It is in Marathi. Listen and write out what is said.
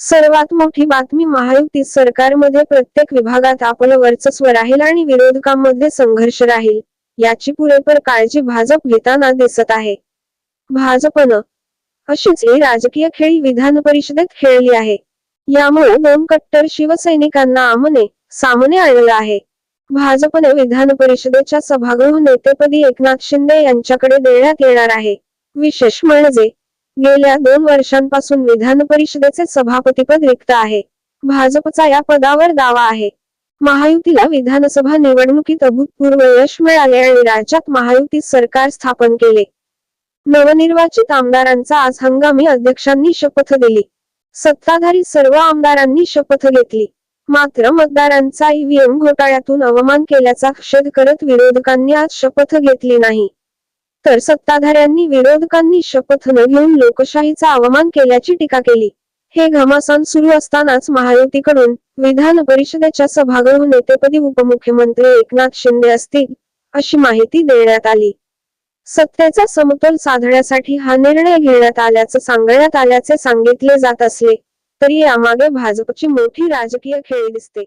सर्वात मोठी बातमी महायुती सरकारमध्ये प्रत्येक विभागात आपलं वर्चस्व राहील आणि विरोधकांमध्ये संघर्ष राहील याची पुरेपूर काळजी भाजप घेताना दिसत आहे. भाजपनं अशीच ही राजकीय खेळी विधान परिषदेत खेळली आहे. यामुळे दोन कट्टर शिवसैनिकांना आमने सामने आणलं आहे. भाजपने विधान परिषदेच्या सभागृह नेतेपदी एकनाथ शिंदे यांच्याकडे देण्यात येणार आहे. विशेष म्हणजे गेल्या दोन वर्षांपासून विधान परिषदेचे सभापतीपद रिक्त आहे. भाजपचा या पदावर दावा आहे. महायुतीला विधानसभा निवडणुकीत अभूतपूर्व यश मिळाले आणि राज्यात महायुती सरकार स्थापन केले. नवनिर्वाचित आमदारांचा आज हंगामी अध्यक्षांनी शपथ दिली. सत्ताधारी सर्व आमदारांनी शपथ घेतली. मात्र मतदारांचा ईव्हीएम घोटाळ्यातून अवमान केल्याचा खेद करत विरोधकांनी आज शपथ घेतली नाही. तर सत्ताधाऱ्यांनी विरोधकांनी शपथ न घेऊन लोकशाहीचा अवमान केल्याची टीका केली. हे घमासान सुरू असतानाच महायुतीकडून विधान परिषदेच्या सभागृह नेतेपदी उपमुख्यमंत्री एकनाथ शिंदे असतील अशी माहिती देण्यात आली. सत्तेचा समतोल साधण्यासाठी हा निर्णय घेण्यात आल्याचं सांगण्यात आल्याचे सांगितले जात असले तरी यामागे भाजपची मोठी राजकीय खेळी दिसते.